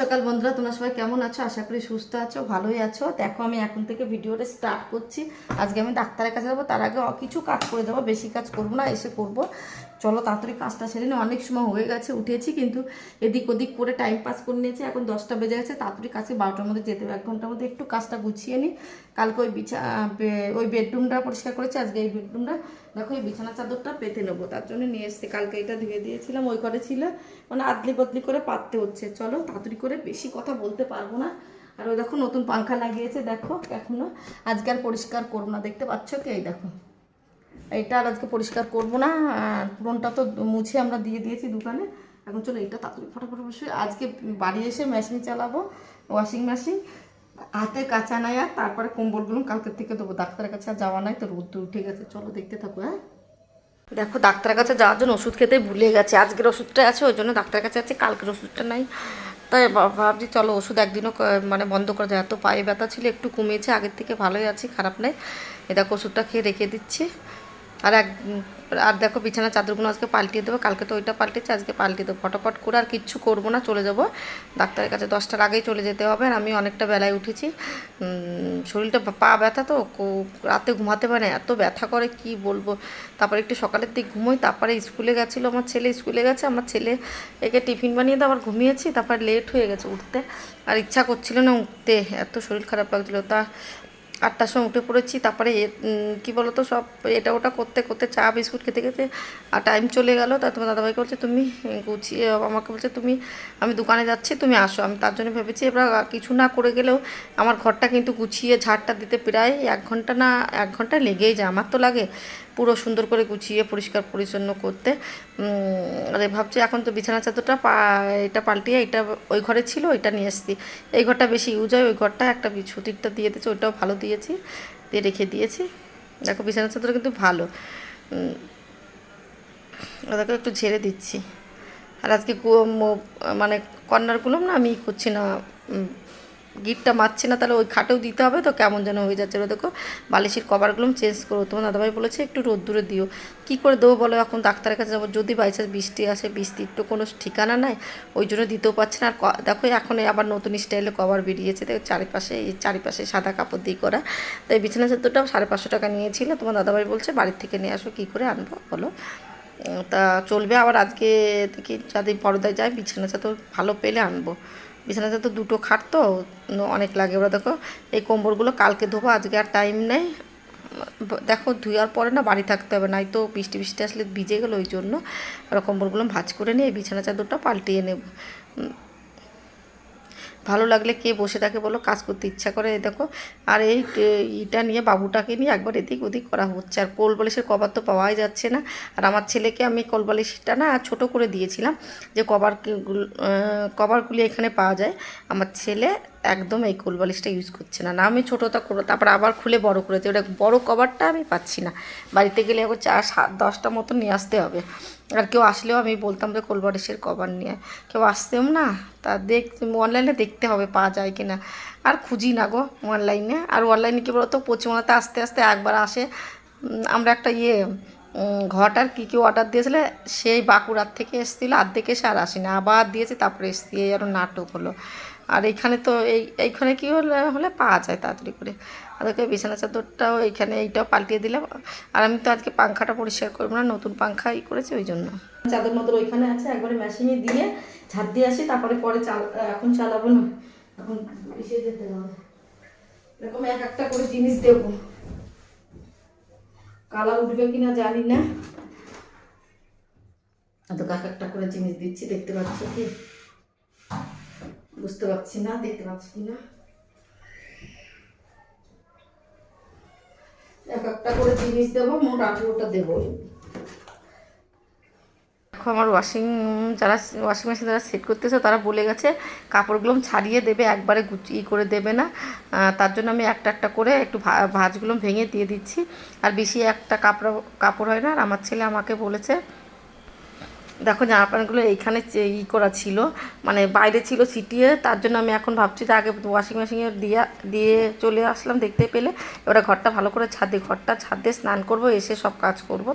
সকাল বন্ধুরা, তোমরা সবাই কেমন আছো? আশা করি সুস্থ আছো, ভালোই আছো। দেখো, আমি এখন থেকে ভিডিওটা স্টার্ট করছি। আজকে আমি ডাক্তারের কাছে যাব, তার আগে কিছু কাজ করে দেবো, বেশি কাজ করব না, এসে করব। চলো তাড়াতাড়ি কাজটা সেরে নিই অনেক সময় হয়ে গেছে, উঠেছি কিন্তু এদিক ওদিক করে টাইম পাস করে নিয়েছি, এখন দশটা বেজে গেছে, তাড়াতাড়ি কাছে বারোটার মধ্যে যেতে হবে। এক ঘণ্টার মধ্যে একটু কাজটা গুছিয়ে নিই কালকে ওই বিছা ওই বেডরুমটা পরিষ্কার করেছি, আজকে এই বেডরুমটা দেখো, এই বিছানা চাদরটা পেতে নেব, তার জন্য নিয়ে এসেছি। কালকে এটা ধুয়ে দিয়েছিলাম, ওই করে ছিল। মানে আদলি বদলি করে পাততে হচ্ছে। চলো, তাড়াতাড়ি করে বেশি কথা বলতে পারব না। আর ওই দেখো, নতুন পাংখা লাগিয়েছে, দেখো, এখনও। আজকে আর পরিষ্কার করব না, দেখতে পাচ্ছ কি? এই দেখো। এটা আর আজকে পরিষ্কার করব না। পুরনটা তো মুছে আমরা দিয়ে দিয়েছি দোকানে। এখন চলো এটা তাড়াতাড়ি ফটাফট বসে। আজকে বাড়ি এসে মেশিন চালাবো ওয়াশিং মেশিন হাতে কাঁচা নাই আর তারপরে কম্বলগুলো কালকের থেকে দেবো। ডাক্তারের কাছে আর যাওয়া নাই তো রোদ উঠে গেছে চলো দেখতে থাকো হ্যাঁ? দেখো, ডাক্তারের কাছে যাওয়ার জন্য ওষুধ খেতে ভুলে গেছে। আজকের ওষুধটা আছে, ওই জন্য ডাক্তারের কাছে আছে কালকের ওষুধটা নাই। তাই ভাবছি চলো ওষুধ একদিনও মানে বন্ধ করে দেয় এত পায়ে ব্যথা ছিল, একটু কমিয়েছে আগের থেকে ভালোই আছে, খারাপ নেই। এ দেখো, ওষুধটা খেয়ে রেখে দিচ্ছি। আর এক আর দেখো বিছানার চাদরগুলো আজকে পাল্টিয়ে দেবো, কালকে তো ওইটা পাল্টেছে, আজকে পাল্টিয়ে দেবো। ফটাফট করে আর কিচ্ছু করব না, চলে যাব। ডাক্তারের কাছে দশটার আগেই চলে যেতে হবে আর আমি অনেকটা বেলায় উঠেছি। শরীরটা পা ব্যথা তো রাতে ঘুমাতে পারে এত ব্যথা করে কি বলব? তারপরে একটু সকালের দিক ঘুমোই, তারপরে স্কুলে গেছিল, আমার ছেলে স্কুলে গেছে, আমার ছেলে একে টিফিন বানিয়ে দিয়ে আবার ঘুমিয়েছি, তারপর লেট হয়ে গেছে উঠতে। আর ইচ্ছা করছিল না উঠতে, এত শরীর খারাপ লাগছিল। তা আটটার সময় উঠে পড়েছি, তারপরে কি বলতো সব এটা ওটা করতে করতে চা, বিস্কুট খেতে খেতে আর টাইম চলে গেল। তা তোমার দাদাভাইকে বলছে, তুমি গুছিয়ে আমাকে বলছে, তুমি, আমি দোকানে যাচ্ছি, তুমি আসো। আমি তার জন্য ভেবেছি, এবার কিছু না করে গেলেও আমার ঘরটা কিন্তু গুছিয়ে ঝাড়টা দিতে প্রায় এক ঘণ্টা না, এক ঘণ্টা লেগেই যায়, আমার তো লাগে। পুরো সুন্দর করে গুছিয়ে, পরিষ্কার, পরিচ্ছন্ন করতে। আরে ভাবছি এখন তো বিছানা চাদরটা পা, এটা পাল্টিয়ে এটা ওই ঘরে ছিল, ওইটা নিয়ে এসেছি এই ঘরটা বেশি ইউজ হয়, ওই ঘরটা একটা সুতিরটা দিয়ে দিয়েছি, ওইটাও ভালো দিয়েছি, দিয়ে রেখে দিয়েছি। দেখো বিছানা চাদর কিন্তু ভালো। ওদেরকে একটু ঝেড়ে দিচ্ছি। আর আজকে মানে কর্নারগুলো না আমি করছি না গিটটা মারছে না, তাহলে ওই খাটেও দিতে হবে, তো কেমন যেন হয়ে যাচ্ছে। দেখো, বালিশের কভারগুলো চেঞ্জ করো, তোমার দাদাভাই বলেছে একটু রোদ্দুরে দিও। কি করে দেবো বলো, এখন ডাক্তারের কাছে যাব, যদি বাই চান্স বৃষ্টি আসে বৃষ্টির তো কোনো ঠিকানা নাই, ওই জন্য দিতেও পারছে না। আর দেখো, এখন আবার নতুন স্টাইলে কভার বেরিয়েছে, দেখো, চারিপাশে, এই চারিপাশে সাদা কাপড় দিয়ে করা। তাই বিছানা চাদরটাও সাড়ে পাঁচশো টাকা নিয়েছিল, তোমার দাদাভাই বলছে বাড়ির থেকে নিয়ে আসো, কী করে আনব বলো। তা চলবে, আবার আজকে থেকে যাদের পর্দায় যায় বিছানা চাদর ভালো পেলে আনব। বিছানা তো দুটো খাট তো অনেক লাগে। ওরা দেখো, এই কম্বলগুলো কালকে ধোবো, আজকে আর টাইম নেই। দেখো ধুয়ার পরে না বাড়ি থাকতে হবে, নাই তো বৃষ্টি বৃষ্টি আসলে ভিজে গেলো ওই জন্য। ওরা কম্বলগুলো ভাজ করে নিয়ে বিছানা চাদরটা পাল্টিয়ে নেব। ভালো লাগলে কে বসে থাকে বলো? কাজ করতে ইচ্ছা করে দেখো। আর এই ইটা নিয়ে, বাবুটাকে নিয়ে একবার এদিক ওদিক করা হচ্ছে। আর কোল বালিশের কভার তো পাওয়াই যাচ্ছে না। আর আমার ছেলেকে আমি কোল বালিশটা না ছোট করে দিয়েছিলাম যে কভার কভারগুলি এখানে পাওয়া যায়। আমার ছেলে একদম এই কোল বালিশটা ইউজ করছে না। না, আমি ছোটোটা করে তারপর আবার খুলে বড় করেছি ওটা বড় কভারটা আমি পাচ্ছি না। বাড়িতে গেলে এখন চার, সাত, দশটা মতো নিয়ে আসতে হবে। আর কেউ আসলেও আমি বলতাম যে কোলবারিশের কভার নিয়ে। কেউ আসতেও না। তা দেখ অনলাইনে দেখতে হবে পাওয়া যায় কি না আর খুঁজি না গো অনলাইনে আর অনলাইনে কী বলতো পশ্চিমবঙ্গতে আস্তে আস্তে একবার আসে। আমরা একটা ইয়ে উম, ঘরটার কী কী অর্ডার দিয়েছিলে সেই বাঁকুড়ার থেকে এসেছিল আর্ধেক এসে আর আসেনি। আবার দিয়েছি তারপরে এসছি এই আরও নাটক হলো। আর এইখানে তো এই এইখানে কী হলে হলে পাওয়া যায় তাড়াতাড়ি করে। আর ওকে বিছানা চাদরটাও এইখানে এইটাও পাল্টিয়ে দিলাম। আর আমি তো আজকে পাংখাটা পরিষ্কার করব না নতুন পাংখা ই করেছি ওই জন্য। চাদর মতো ওইখানে আছে একবারে মেশিনে দিয়ে ঝাড় দিয়ে আসি তারপরে পরে চাল এখন চালাবো না। এখন এসে যেতে হবে। এরকম এক একটা করে জিনিস দেবো। কালা উঠবে কিনা জানি না। তো কাক একটা করে জিনিস দিচ্ছি, দেখতে পাচ্ছ কি? বুঝতে পারছি না, দেখতে পাচ্ছ কি না। এক একটা করে জিনিস দেবো, মোট আঠেরোটা দেবো। দেখো আমার ওয়াশিং যারা ওয়াশিং মেশিন যারা সেট করতেছে, তারা বলে গেছে, কাপড়গুলো ছাড়িয়ে দেবে, একবারে গুচি করে দেবে না। তার জন্য আমি একটা একটা করে একটু ভাঁজগুলো ভেঙে দিয়ে দিচ্ছি। আর বেশি একটা কাপড় কাপড় হয় না। আর আমার ছেলে আমাকে বলেছে, দেখো জামা প্যান্টগুলো এইখানে ই করা ছিল মানে বাইরে ছিল সিটিয়ে তার জন্য আমি এখন ভাবছি যে আগে ওয়াশিং মেশিনে দিয়ে দিয়ে চলে আসলাম দেখতে পেলে। এবারে ঘরটা ভালো করে ছাদে, ঘরটা ছাদে স্নান করব, এসে সব কাজ করব।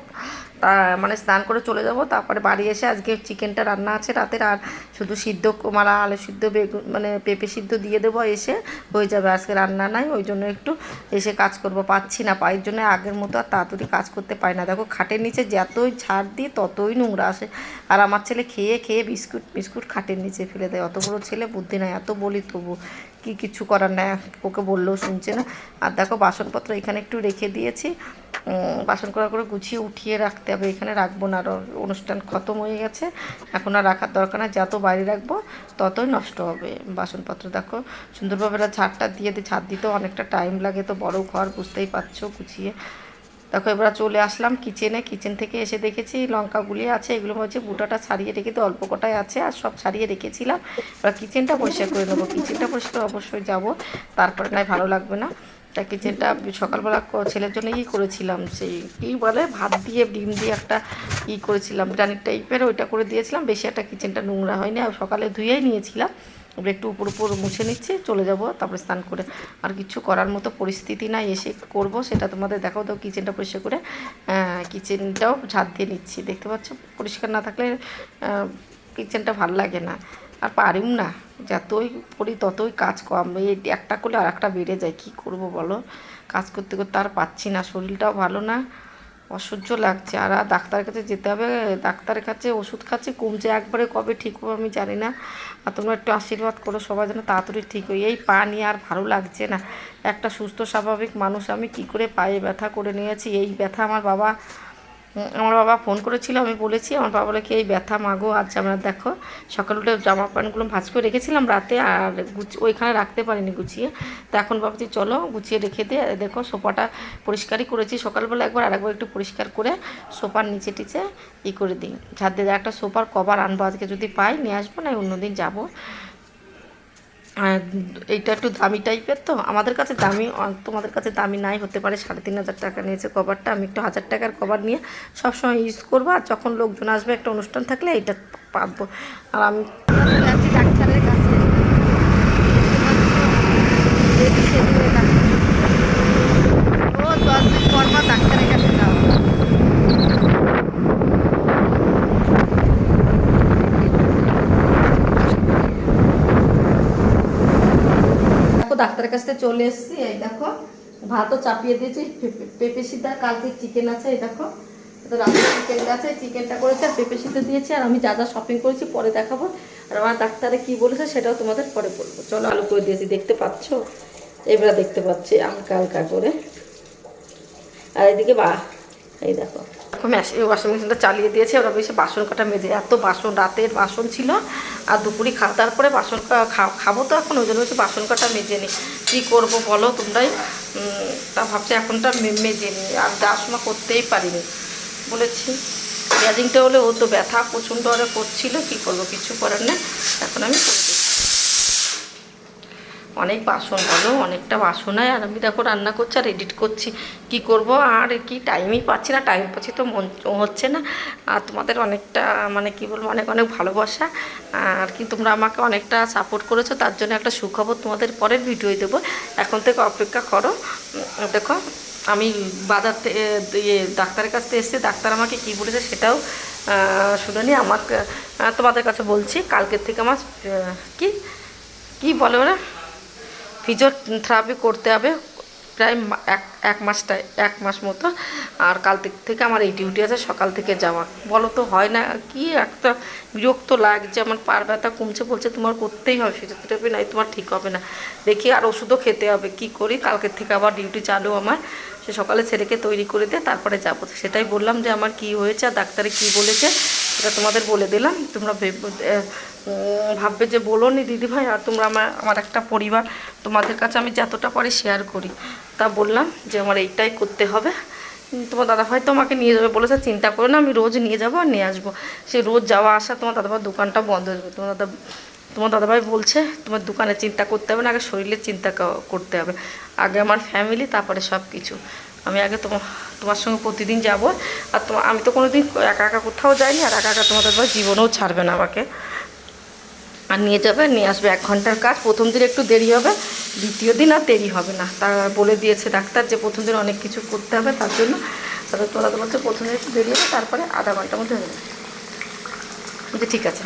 তা মানে স্নান করে চলে যাব। তারপরে বাড়ি এসে আজকে চিকেনটা রান্না আছে রাতের, আর শুধু সিদ্ধ মারা আলু সিদ্ধ, বেগুন মানে পেঁপে সিদ্ধ দিয়ে দেবো, এসে হয়ে যাবে। আজকে রান্না নাই, ওই জন্য একটু এসে কাজ করব। পাচ্ছি না, পায়ের জন্য আগের মতো আর তাড়াতাড়ি কাজ করতে পারি না। দেখো খাটের নিচে যতই ঝাড় দিই, ততই নোংরা আসে। আর আমার ছেলে খেয়ে খেয়ে বিস্কুট বিস্কুট খাটের নিচে ফেলে দেয়। অত বড় ছেলে বুদ্ধি নাই, এত বলি তবু। কি কিছু করার নেয় ওকে বললেও শুনছে না। আর দেখো, বাসনপত্র এখানে একটু রেখে দিয়েছি। বাসন করা করে গুছিয়ে উঠিয়ে রাখতে হবে। এখানে রাখব না। আর অনুষ্ঠান খতম হয়ে গেছে। এখন আর রাখার দরকার না যত বাইরে রাখব, ততই নষ্ট হবে। বাসনপত্র দেখো, সুন্দরভাবে ছাদটা দিয়ে দিই ছাদ দিতেও অনেকটা টাইম লাগে। তো বড় ঘর, বুঝতেই পারছ, গুছিয়ে দেখো, এবার চলে আসলাম কিচেনে কিচেন থেকে এসে দেখেছি লঙ্কাগুলি আছে, এগুলো হচ্ছে বুটাটা ছাড়িয়ে রেখে তো অল্প কটাই আছে, আর সব ছাড়িয়ে রেখেছিলাম। এবার কিচেনটা পরিষ্কার করে নেব। কিচেনটা পরিষ্কার অবশ্যই যাব। তারপরে নয় ভালো লাগবে না। তা কিচেনটা সকালবেলা ছেলের জন্য ই করেছিলাম, সেই কী বলে, ভাত দিয়ে, ডিম দিয়ে একটা ই করেছিলাম, বিরিয়ানির টাইপের ওইটা করে দিয়েছিলাম। বেশি একটা কিচেনটা নোংরা হয়নি, আর সকালে ধুয়েই নিয়েছিলাম। এবার একটু উপর উপর মুছে নিচ্ছি, চলে যাব, তারপরে স্নান করে। আর কিছু করার মতো পরিস্থিতি নাই, এসে করব, সেটা তোমাদের দেখাও দাও কিচেনটা পরিষ্কার করে কিচেনটাও ঝাঁট দিয়ে নিচ্ছি। দেখতে পাচ্ছ, পরিষ্কার না থাকলে কিচেনটা ভালো লাগে না। আর পারিম না, যতই করি ততই কাজ কম। এই একটা করলে আর একটা বেড়ে যায়, কী করব বলো? কাজ করতে করতে আর পাচ্ছি না, শরীরটাও ভালো না। অসহ্য লাগছে। আর ডাক্তারের কাছে যেতে হবে। ডাক্তারের কাছে ওষুধ খাচ্ছে, কমছে একবারে, কবে ঠিক হবে আমি জানি না। আর তোমরা একটু আশীর্বাদ করো সবাই যেন তাড়াতাড়ি ঠিক হই এই পা নিয়ে আর ভালো লাগছে না। একটা সুস্থ, স্বাভাবিক মানুষ আমি কি করে পায়ে ব্যথা করে নিয়েছি? এই ব্যথা আমার বাবা আমার বাবা ফোন করেছিল, আমি বলেছি, আমার বাবা বলে কি, এই ব্যথা মাগো আজ আমরা দেখো, সকাল উঠে জামা প্যান্টগুলো ভাঁজ করে রেখেছিলাম রাতে, আর গুছি, ওইখানে রাখতে পারিনি গুছিয়ে। তো এখন ভাবছি, চলো, গুছিয়ে রেখে দিয়ে দেখো, সোফাটা পরিষ্কারই করেছি। সকালবেলা একবার আরেকবার একটু পরিষ্কার করে সোফার নিচে টিচে ই করে দিই। ঝাড় দিয়ে একটা সোফার কভার আনব আজকে যদি পাই, নিয়ে আসব না অন্যদিন যাব। এইটা একটু দামি টাইপের তো? আমাদের কাছে দামি তোমাদের কাছে দামি নাই, হতে পারে সাড়ে তিন হাজার টাকা নিয়েছে কভারটা আমি একটু হাজার টাকার কভার নিয়ে সবসময় ইউজ করব, আর যখন লোকজন আসবে একটা অনুষ্ঠান থাকলে এইটা পাবো। আর আমি যাচ্ছি ডাক্তারের কাছে ও দশ দিন পর পর ডাক্তারের কাছে যাও দেখো ডাক্তারের কাছ থেকে চলে এসেছি। এই দেখো, ভাতও চাপিয়ে দিয়েছি। পেঁপে- সিদ্ধা, কালকে চিকেন আছে, এই দেখো। তো রাতে চিকেন আছে চিকেনটা করেছে আর পেঁপে সিদ্ধ দিয়েছি। আর আমি যা যা শপিং করেছি, পরে দেখাবো। আর আমার ডাক্তারে কি বলেছে, সেটাও তোমাদের পরে বলব। চলো, আলু করে দিয়েছি, দেখতে পাচ্ছ? এবার দেখতে পাচ্ছি হালকা হালকা করে। আর এদিকে বা, এই দেখো। এখন ওয়াশিং মেশিনটা চালিয়ে দিয়েছে, ওরা বেশি বাসন কাটা মেজে, এত বাসন, রাতের বাসন ছিল, আর দুপুরি খাওয়া দাওয়ার পরে বাসন খাব তো এখন, ওই জন্য হচ্ছে বাসন কাটা মেজে নিই কী করব বলো তোমরাই? তা ভাবছি এখনটা মেজে নিই আর সময় করতেই পারিনি। বলেছি গ্যাজিংটা হলে ও তো ব্যথা, প্রচণ্ড আরে করছিল, কী করব, কিছু করার নেই। এখন আমি অনেক বাসন বলো, অনেকটা বাসন আর আমি দেখো রান্না করছি আর এডিট করছি। কি করব? আর কি টাইমই পাচ্ছি না। টাইম পাচ্ছি তো মন হচ্ছে না। আর তোমাদের অনেকটা মানে কি বলব, অনেক অনেক ভালোবাসা। আর কি তোমরা আমাকে অনেকটা সাপোর্ট করেছ, তার জন্য একটা সুখবর তোমাদের পরের ভিডিও দেবো। এখন থেকে অপেক্ষা করো। দেখো, আমি বাজার থেকে ইয়ে ডাক্তারের কাছ এসেছি। ডাক্তার আমাকে কী বলেছে সেটাও শুনে আমাকে তোমাদের কাছে বলছি। কালকের থেকে আমার কি? কি বলে ওরা? ফিজিওথেরাপি করতে হবে প্রায় এক এক মাসটা এক মাস মতো। আর কাল থেকে- আমার এই ডিউটি আছে, সকাল থেকে যাওয়া। বলো তো, হয় না কি? একটা বিরক্ত লাগছে, আমার পার ব্যথা কমছে, বলছে, তোমার করতেই হবে ফিজিওথেরাপি নাই, তোমার ঠিক হবে না। দেখি আর ওষুধও খেতে হবে, কি করি? কালকের থেকে আবার ডিউটি চালু আমার। সে সকালে ছেলেকে তৈরি করে দিয়ে তারপরে যাব। সেটাই বললাম যে, আমার কি হয়েছে, আর ডাক্তারে কি বলেছে? সেটা তোমাদের বলে দিলাম। তোমরা ভেব- ভাববে যে বলো নি দিদিভাই, আর তোমরা আমার আমার একটা পরিবার। তোমাদের কাছে আমি যতটা পারি শেয়ার করি। তা বললাম যে, আমার এইটাই করতে হবে। তোমার দাদাভাই তো আমাকে নিয়ে যাবে বলেছে, চিন্তা করো না, আমি রোজ নিয়ে যাব আর নিয়ে আসব। সে রোজ যাওয়া আসা তোমার দাদাভাই দোকানটা বন্ধ হয়ে যাবে। তোমার দাদা, তোমার দাদাভাই বলছে, তোমার দোকানে চিন্তা করতে হবে না, আগে শরীরের চিন্তা করতে হবে। আগে আমার ফ্যামিলি তারপরে সব কিছু আমি আগে তোমার তোমার সঙ্গে প্রতিদিন যাব। আর তোমার আমি তো কোনো দিন একা একা কোথাও যাইনি, আর একা একা তোমাদের বাবা জীবনেও ছাড়বে না আমাকে। আর নিয়ে যাবে, নিয়ে আসবে এক ঘণ্টার কাজ। প্রথম দিন একটু দেরি হবে, দ্বিতীয় দিন আর দেরি হবে না। তা বলে দিয়েছে ডাক্তার যে প্রথম দিন অনেক কিছু করতে হবে তার জন্য। তাহলে তোরা তো বলছে প্রথম দিন একটু দেরি হবে, তারপরে আধা ঘণ্টার মধ্যে হয়ে যাবে। ঠিক আছে।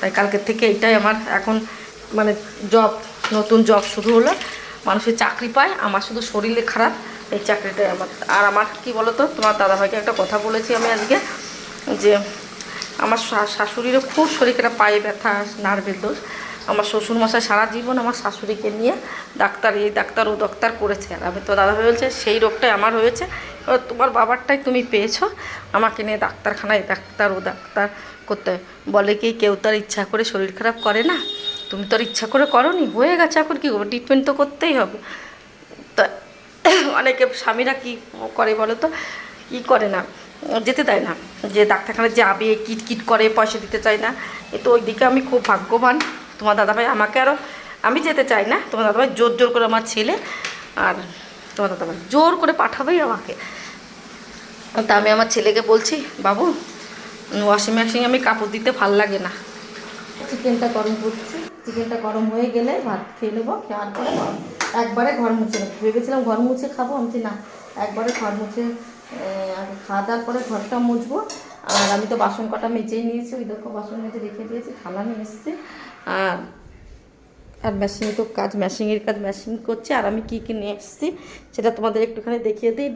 তাই কালকের থেকে এটাই আমার এখন মানে জব নতুন জব শুরু হলো। মানুষের চাকরি পায়, আমার শুধু শরীরে খারাপ। এই চাকরিটাই আমার। আর আমার কি বলো তো তোমার দাদাভাইকে একটা কথা বলেছি আমি আজকে, যে আমার শাশুড়িরও খুব শরীর খারাপ, পায়ে ব্যথা, নার্ভের দোষ। আমার শ্বশুরমশাই সারা জীবন আমার শাশুড়িকে নিয়ে ডাক্তার, এই ডাক্তার, ও ডাক্তার করেছে। আর আমি তো দাদাভাই বলছে, সেই রোগটাই আমার হয়েছে। এবার তোমার বাবারটাই তুমি পেয়েছ। আমাকে নিয়ে ডাক্তারখানায় ডাক্তার, ও ডাক্তার করতে। বলে কি, কেউ তার ইচ্ছা করে শরীর খারাপ করে না? তুমি তো আর ইচ্ছা করে করনি, হয়ে গেছে এখন কী করব? ট্রিটমেন্ট তো করতেই হবে। অনেকে স্বামীরা কি করে বলো তো? কি করে না? যেতে দেয় না। যে ডাক্তারখানায় যাবে কিট কিট করে, পয়সা দিতে চায় না। এ তো ওই দিকে আমি খুব ভাগ্যবান। তোমার দাদাভাই আমাকে আরও আমি যেতে চাই না। তোমার দাদাভাই জোর জোর করে আমার ছেলে আর তোমার দাদাভাই জোর করে পাঠাবেই আমাকে। তা আমি আমার ছেলেকে বলছি, বাবু ওয়াশিং মেশিনে আমি কাপড় দিতে ভালো লাগে না। চিকেনটা গরম করছি। চিকেনটা গরম হয়ে গেলে ভাত খেয়ে নেব খাওয়ার পরে একবারে ঘর মুছে ভেবেছিলাম ঘর মুছে খাব, আমি না, একবারে ঘর মুছে খাওয়া দাওয়ার পরে ঘরটা মুছবো। আর আমি তো বাসন কটা মেজেই নিয়েছি, ওই দেখো বাসন মেজে রেখে দিয়েছি, থালা নিয়ে এসেছি। আর আর মেশিনে তো কাজ মেশিনের কাজ মেশিন করছে। আর আমি কী কী নিয়ে এসেছি, সেটা তোমাদের একটুখানি দেখিয়ে দিই।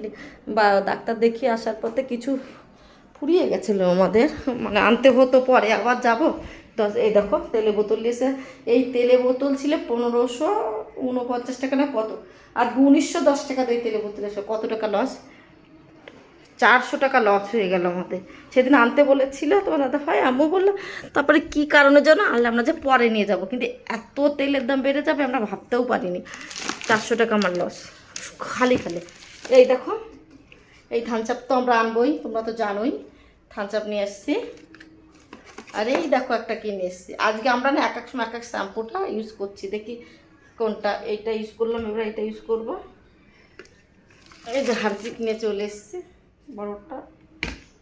বা ডাক্তার দেখিয়ে আসার পথে কিছু ফুরিয়ে গেছিল আমাদের। মানে আনতে হতো পরে, আবার যাব। দশ, এই দেখো তেলে বোতল নিয়েছে এই তেলে বোতল ছিল পনেরোশো উনপঞ্চাশ টাকা না কত? আর উনিশশো দশ টাকা দিয়ে তেলে বোতল এসে কত টাকা লস চারশো টাকা লস হয়ে গেল আমাদের। সেদিন আনতে বলেছিল, তোমার দাদা ভাই, আম্মু বলল, তারপরে কি কারণে যেন আনলাম না যে পরে নিয়ে যাব? কিন্তু এত তেলের দাম বেড়ে যাবে আমরা ভাবতেও পারিনি। চারশো টাকা আমার লস খালি খালি। এই দেখো, এই থানচাপ তো আমরা আনবই, তোমরা তো জানোই। থানচাপ নিয়ে এসছি আর এই দেখো একটা কিনে এসছি। আজকে আমরা না এক এক সময় এক এক শ্যাম্পুটা ইউজ করছি। দেখি কোনটা, এইটা ইউজ করলাম, এবার এটা ইউজ করব। এই যে হারপিক নিয়ে চলে এসছি, বড়টা।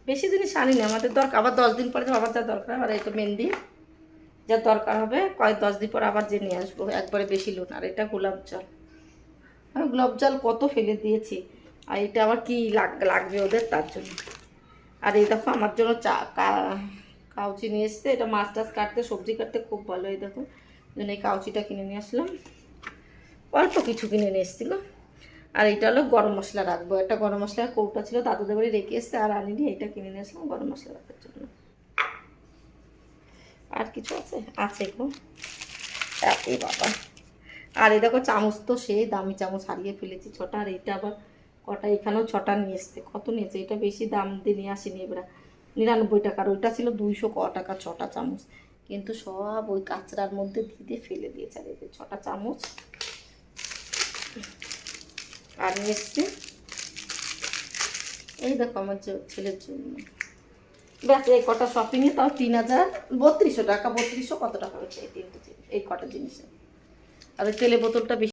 বেশি জিনিস আনি না, আমাদের দরকার। আবার দশ দিন পরে আবার যা দরকার এই তো মেহেন্দি যা দরকার হবে, কয়েক দশ দিন পর আবার যে নিয়ে আসব, একবারে বেশি লোন। আর এটা গোলাপ জল। আমি গোলাপ জল কত ফেলে দিয়েছি। আর এটা আবার কি লাগ- লাগবে ওদের, তার জন্য। আর এই দেখো, আমার জন্য চা কাউচি নিয়ে এসছে। এটা মাছ টাছ কাটতে, সবজি কাটতে খুব ভালো এই দেখো। জন্য এই কাউচিটা কিনে নিয়ে আসলাম। অল্প কিছু কিনে নিয়ে এসেছিল। আর এটা হলো গরম মশলা রাখব। একটা গরম মশলার কৌটা ছিল, দাদুদের বাড়ি রেখে এসছে, আর আনিনি, এটা কিনে নিয়ে আসলাম গরম মশলা রাখার জন্য। আর কিছু আছে? আছে গো এই বাবা। আর এই দেখো চামচ তো সেই দামি চামচ হারিয়ে ফেলেছি ছটা আর এইটা আবার কটা? এখানেও ছটা নিয়ে এসছে। কত নিয়েছে? এটা বেশি দাম দিয়ে নিয়ে আসেনি এবার। নিরানব্বই টাকার, ওইটা ছিল দুইশো ক টাকা ছটা চামচ। কিন্তু সব ওই কাঁচরার মধ্যে দিয়ে ফেলে দিয়েছে আর যে ছটা চামচ। আর নিয়ে এই দেখো আমার ছেলের জন্য। ব্যাস, এই কটা শপিংয়ে তাও তিন হাজার, বত্রিশশো টাকা, বত্রিশশো কত টাকা হয়েছে এই তিনটে এই কটা জিনিসে। আর তেলে বোতলটা বেশি